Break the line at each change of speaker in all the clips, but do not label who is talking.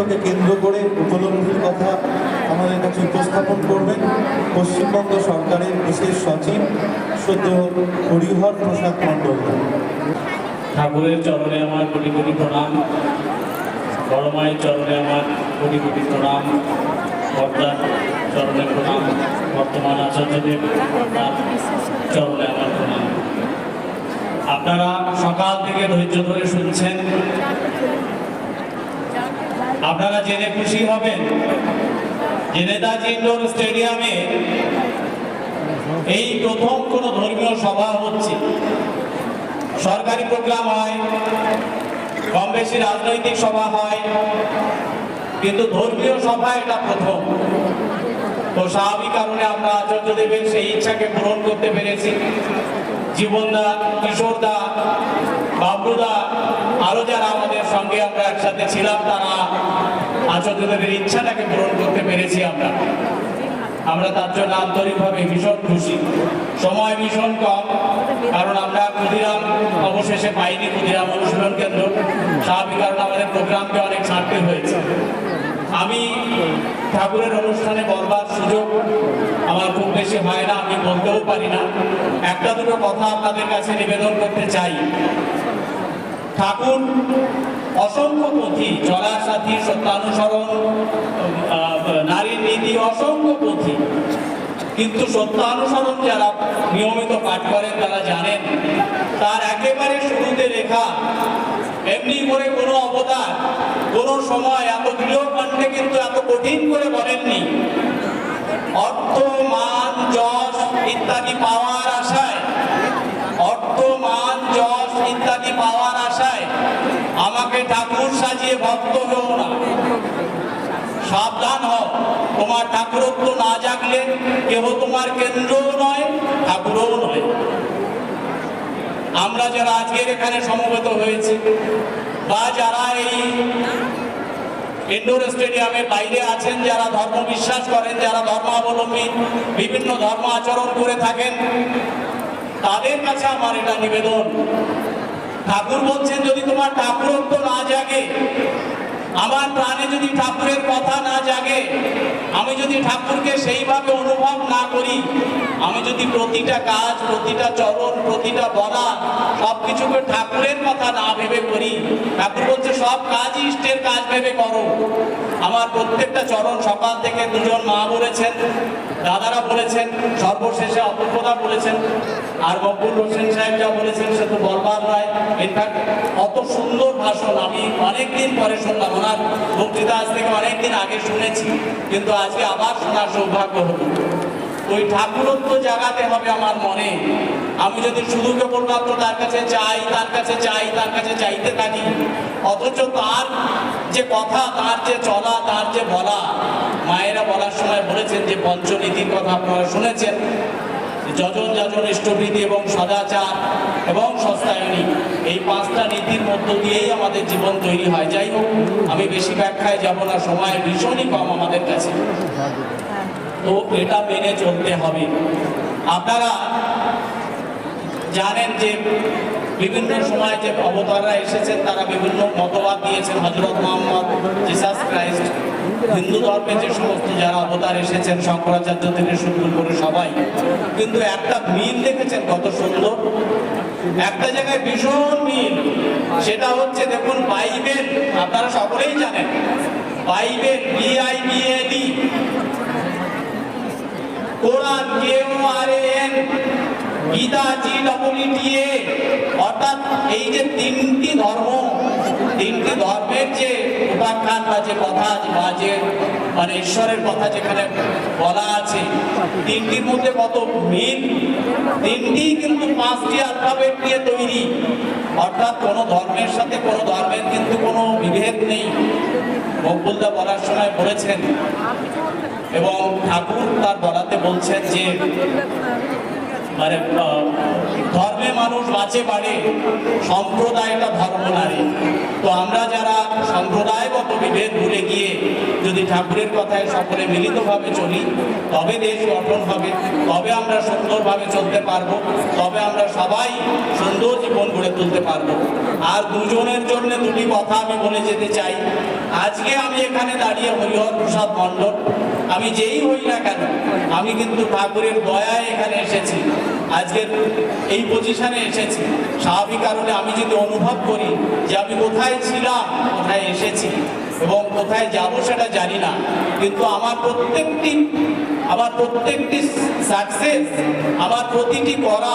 অস্তিত্বকে কেন্দ্র করে উপলব্ধির কথা আমাদের কাছে উপস্থাপন করবেন পশ্চিমবঙ্গ সরকারের বিশেষ সচিব সদ্য হরিহর প্রসাদ মণ্ডল।
ঠাকুরের চরণে আমার কোটি কোটি প্রণাম। বড় মায়ের চরণে আমার কোটি কোটি প্রণাম। কর্তার চরণে প্রণাম। বর্তমান আচার্যদেব তার চরণে আমার প্রণাম। আপনারা সকাল থেকে ধৈর্য ধরে শুনছেন। আপনারা জেনে খুশি হবেন। যে নেতাজি ইন্ডোর স্টেডিয়ামে এই প্রথম কোনো ধর্মীয় সভা হচ্ছে। সরকারি প্রোগ্রাম হয় কম বেশি রাজনৈতিক সভা হয়, কিন্তু ধর্মীয় সভা এটা প্রথম। তো স্বাভাবিক কারণে আমরা আচার্য দেবের সেই ইচ্ছাকে পূরণ করতে পেরেছি। জীবনদা, কিশোরদা, বাবলুদা আরও যারা আমাদের সঙ্গে আমরা একসাথে ছিলাম, তারা আচার্যদেবের ইচ্ছাটাকে পূরণ করতে পেরেছি আমরা। আমরা তার জন্য আন্তরিকভাবে ভীষণ খুশি। সময় ভীষণ কম, কারণ আমরা ক্ষুদিরাম অবশেষে পাইনি, ক্ষুদিরাম অনুশীলন কেন্দ্র। স্বাভাবিক কারণে আমাদের প্রোগ্রামকে অনেক ছাড়তে হয়েছে। আমি ঠাকুরের অনুষ্ঠানে বলবার সুযোগ আমার খুব বেশি হয় না, আমি বলতেও পারি না। একটা দুটো কথা আপনাদের কাছে নিবেদন করতে চাই। ঠাকুর, অসংখ্য পুঁথি চলার সাথী সত্যানুসরণ নারীর নীতি, অসংখ্য পুঁথি। কিন্তু সত্যানুসরণ যারা নিয়মিত পাঠ করেন, তারা জানেন, তার একেবারে শুরুতে লেখা, এমনি করে কোনো অবদান কোনো সময় এত দৃঢ় কণ্ঠে কিন্তু এত কঠিন করে বলেননি। অর্থ, মান, যশ, ইত্যাদি পাওয়ার আশায় আমাকে ঠাকুর সাজিয়ে ভক্ত হও না। সাবধান হও। তোমার ঠাকুরত্ব না জাগলে কেহ তোমার কেন্দ্রও নয়, ঠাকুরও নয়। আমরা যারা আজকের এখানে সমবেত হয়েছি বা যারা এই ইন্ডোর স্টেডিয়ামের বাইরে আছেন, যারা ধর্ম বিশ্বাস করেন, যারা ধর্মাবলম্বী, বিভিন্ন ধর্ম আচরণ করে থাকেন, তাদের কাছে আমার এটা নিবেদন। ঠাকুর বলছেন, যদি তোমার ঠাকুরত্ব না জাগে, আমার প্রাণে যদি ঠাকুরের কথা না জাগে, আমি যদি ঠাকুরকে সেইভাবে অনুভব না করি, আমি যদি প্রতিটা কাজ, প্রতিটা চরণ, প্রতিটা বলা সব কিছুকে ঠাকুরের কথা না ভেবে করি ঠাকুর বলছে, সব কাজই ইষ্টের কাজ ভেবে করো। আমার প্রত্যেকটা চরণ সকাল থেকে দুজন মা বলেছেন, দাদারা বলেছেন, সর্বশেষে অপূর্বদা বলেছেন, আর মকবুল হোসেন সাহেব যা বলেছেন সে তো বলবার নয়। ইনফ্যাক্ট অত সুন্দর ভাষণ আমি অনেকদিন পরে শুনলাম। ওনার বক্তৃতা আজ থেকে অনেকদিন আগে শুনেছি, কিন্তু আজকে আবার শোনার সৌভাগ্য হলো। ওই ঠাকুরত্ব জাগাতে হবে আমার মনে। আমি যদি শুধু কেবলমাত্র তার কাছে চাই, তার কাছে চাই, তার কাছে চাইতে থাকি, অথচ তার যে কথা, তার যে চলা, তার যে বলা, মায়েরা বলার সময় বলেছেন যে পঞ্চনীতির কথা আপনারা শুনেছেন যজন যজন ইষ্টভীতি এবং সদাচার এবং সস্তায়নী, এই পাঁচটা নীতির মধ্য দিয়েই আমাদের জীবন তৈরি হয়। যাই হোক, আমি বেশি ব্যাখ্যায় যাব না, সময় ভীষণই কম আমাদের কাছে। তো এটা মেনে চলতে হবে। আপনারা জানেন যে বিভিন্ন সময় যে অবতাররা এসেছেন, তারা বিভিন্ন মতবাদ দিয়েছেন হজরত মোহাম্মদ জিসাস ক্রাইস্ট হিন্দু ধর্মে যে সমস্ত যারা অবতার এসেছেন, শঙ্করাচার্য থেকে শুরু করে সবাই। কিন্তু একটা মিল দেখেছেন কত সুন্দর? একটা জায়গায় ভীষণ মিল। সেটা হচ্ছে, দেখুন, বাইবেল। আপনারা সকলেই জানেন, Bible B I B L E Quran K O R N Gita G W T A অর্থাৎ এই যে তিনটি ধর্ম, তিনটি ধর্মের যে উপাখ্যান বা যে কথা, বা যে মানে ঈশ্বরের কথা যেখানে বলা আছে, তিনটির মধ্যে কত মিল? তিনটি কিন্তু পাঁচটি অ্যালফাবেট নিয়ে তৈরি। অর্থাৎ কোনো ধর্মের সাথে কোনো ধর্মের কিন্তু কোনো বিভেদ নেই। মকবুলদা বলার সময় বলেছেন, এবং ঠাকুর তার বলাতে বলছেন যে মানে ধর্মে মানুষ বাঁচে বাড়ে সম্প্রদায়টা ধর্ম নারী। তো আমরা যারা সম্প্রদায়গত বিভেদ ভুলে গিয়ে যদি যদি ঠাকুরের কথায় সকলে মিলিতভাবে চলি, তবে দেশ গঠন হবে, তবে আমরা সুন্দরভাবে চলতে পারব, তবে আমরা সবাই সুন্দর জীবন গড়ে তুলতে পারব। আর দুজনের জন্য দুটি কথা আমি বলে যেতে চাই। আজকে আমি এখানে দাঁড়িয়ে হরিহর প্রসাদ মণ্ডল, আমি যেই হই না কেন আমি কিন্তু ঠাকুরের দয়ায় এখানে এসেছি। আজকের এই পজিশনে এসেছি। স্বাভাবিক কারণে আমি যদি অনুভব করি যে আমি কোথায় ছিলাম, কোথায় এসেছি এবং কোথায় যাব সেটা জানি না, কিন্তু আমার প্রত্যেকটি আমার প্রত্যেকটি সাকসেস আমার প্রতিটি করা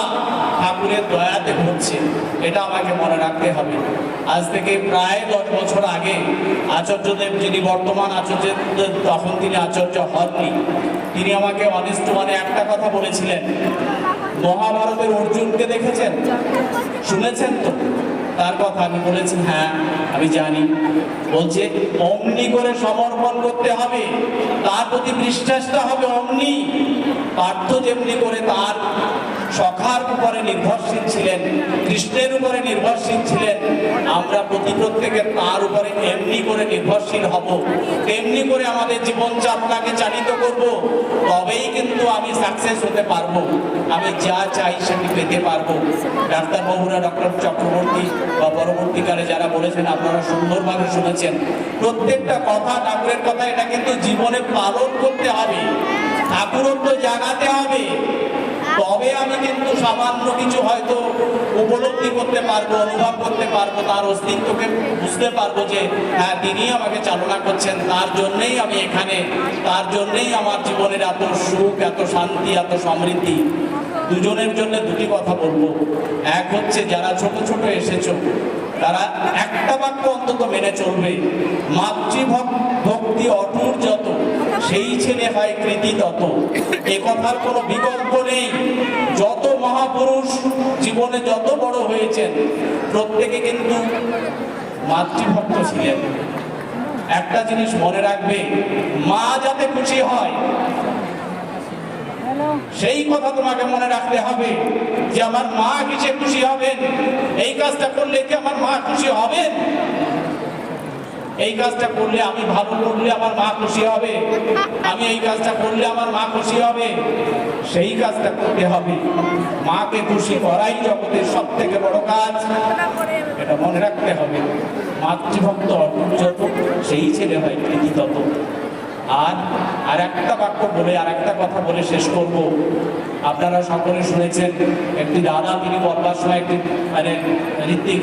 ঠাকুরের দয়াতে ঘটছে এটা আমাকে মনে রাখতে হবে। আজ থেকে প্রায় দশ বছর আগে আচার্যদেব যিনি বর্তমান আচার্যদেব তখন তিনি আচার্য হননি। তিনি আমাকে অনিষ্ট মানে একটা কথা বলেছিলেন। মহাভারতের অর্জুনকে দেখেছেন? শুনেছেন তো? তার কথা আমি বলেছি হ্যাঁ আমি জানি। বলছে, অমনি করে সমর্পণ করতে হবে। তার প্রতি বিশ্বাসটা হবে অমনি। পার্থ যেমনি করে তার সখার উপরে নির্ভরশীল ছিলেন, কৃষ্ণের উপরে নির্ভরশীল ছিলেন। আমরা প্রতি প্রত্যেকে তার উপরে এমনি করে নির্ভরশীল হব, তেমনি করে আমাদের জীবনযাত্রাকে চালিত করব, তবেই কিন্তু আমি সাকসেস হতে পারব। আমি যা চাই সেটি পেতে পারব। ডাক্তারবাবুরা ডক্টর চক্রবর্তী বা পরবর্তীকালে যারা বলেছেন, আপনারা সুন্দরভাবে শুনেছেন। প্রত্যেকটা কথা ঠাকুরের কথা, এটা কিন্তু জীবনে পালন করতে হবে। ঠাকুরত্ব জাগাতে হবে। তবে আমি কিন্তু সামান্য কিছু হয়তো উপলব্ধি করতে পারব, অনুভব করতে পারব, তার অস্তিত্বকে বুঝতে পারব যে হ্যাঁ তিনি আমাকে চালনা করছেন, তার জন্যেই আমি এখানে, তার জন্যেই আমার জীবনের এত সুখ, এত শান্তি, এত সমৃদ্ধি। দুজনের জন্য দুটি কথা বলব। এক হচ্ছে, যারা ছোট ছোট এসেছ, তারা একটা বাক্য অন্তত মেনে চলবে। মাতৃভক- ভক্তি, অটুট যত সেই ছেলে হয় কৃতি তত এ কথার কোনো বিকল্প নেই। যত মহাপুরুষ জীবনে যত বড় হয়েছেন প্রত্যেকে কিন্তু মাতৃভক্ত ছিলেন। একটা জিনিস মনে রাখবে মা যাতে খুশি হয় সেই কথা তোমাকে মনে রাখতে হবে যে আমার মা কিসে খুশি হবেন? এই কাজটা করলে কি আমার মা খুশি হবেন? এই কাজটা করলে আমি ভালো করলে আমার মা খুশি হবে। আমি এই কাজটা করলে আমার মা খুশি হবে। সেই কাজটা করতে হবে। মাকে খুশি করাই জগতের সব থেকে বড় কাজ। এটা মনে রাখতে হবে। মাতৃভক্ত অটুট যত সেই ছেলে হয় কৃতি তত আর আর একটা বাক্য বলে আর একটা কথা বলে শেষ করব। আপনারা সকলে শুনেছেন, একটি দাদা তিনি বলবার সময় একটি মানে ঋত্বিক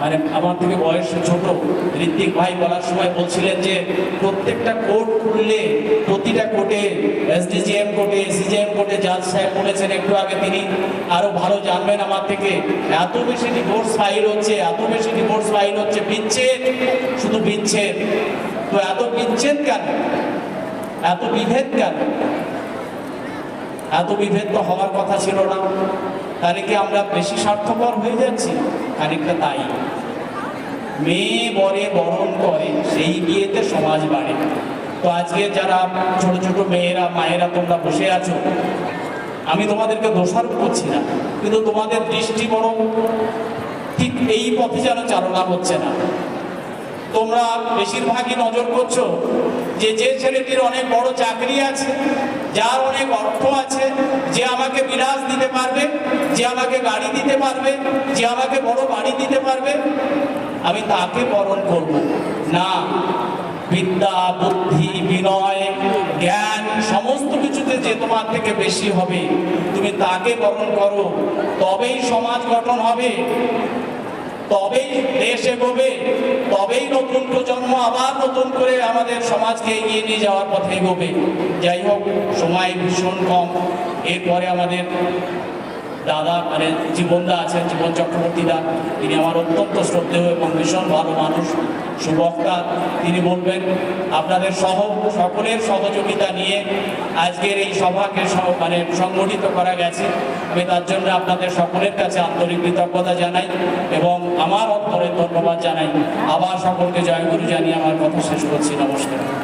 মানে আমার থেকে বয়সে ছোট, ঋত্বিক ভাই বলার সময় বলছিলেন যে প্রত্যেকটা কোর্ট খুললে, প্রতিটা কোর্টে এসডিজিএম কোর্টে এসিজিএম কোর্টে জাজ সাহেব বলেছেন, একটু আগে তিনি আরও ভালো জানবেন আমার থেকে। এত বেশি ডিভোর্স ফাইল হচ্ছে, এত বেশি ডিভোর্স ফাইল হচ্ছে, বিচ্ছেদ, শুধু বিচ্ছেদ। তো এত বিচ্ছেদ কেন? এত বিভেদ কেন? এত বিভেদ তো হওয়ার কথা ছিল না। তাহলে কি আমরা বেশি স্বার্থপর হয়ে যাচ্ছি? খানিকটা তাই। মেয়ে বরে বরণ করে, সেই বিয়েতে সমাজ বাড়ে। তো আজকে যারা ছোট ছোট মেয়েরা, মায়েরা তোমরা বসে আছো, আমি তোমাদেরকে দোষারোপ করছি না, কিন্তু তোমাদের দৃষ্টি বড় ঠিক এই পথে যেন চালনা হচ্ছে না। তোমরা বেশিরভাগই নজর করছ যে যে ছেলেটির অনেক বড় চাকরি আছে, যার অনেক অর্থ আছে, যে আমাকে বিলাস দিতে পারবে, যে আমাকে গাড়ি দিতে পারবে, যে আমাকে বড় বাড়ি দিতে পারবে, আমি তাকে বরণ করব। না, বিদ্যা, বুদ্ধি, বিনয়, জ্ঞান, সমস্ত কিছুতে যে তোমার থেকে বেশি হবে, তুমি তাকে বরণ করো, তবেই সমাজ গঠন হবে। তবেই দেশ এগোবে তবেই নতুন প্রজন্ম, আবার নতুন করে আমাদের সমাজকে এগিয়ে নিয়ে যাওয়ার পথে এগোবে। যাই হোক, সময় ভীষণ কম। এরপরে আমাদের দাদা মানে জীবনদা আছেন জীবন চক্রবর্তী দা, তিনি আমার অত্যন্ত শ্রদ্ধেয় এবং ভীষণ ভালো মানুষ, সুবক্তা। তিনি বলবেন, আপনাদের সহ, সকলের সহযোগিতা নিয়ে আজকের এই সভাকে মানে সংগঠিত করা গেছে। আমি তার জন্য আপনাদের সকলের কাছে আন্তরিক কৃতজ্ঞতা জানাই এবং আমার অন্তরে ধন্যবাদ জানাই। আবার সকলকে জয়গুরু জানিয়ে আমার কথা শেষ করছি। নমস্কার।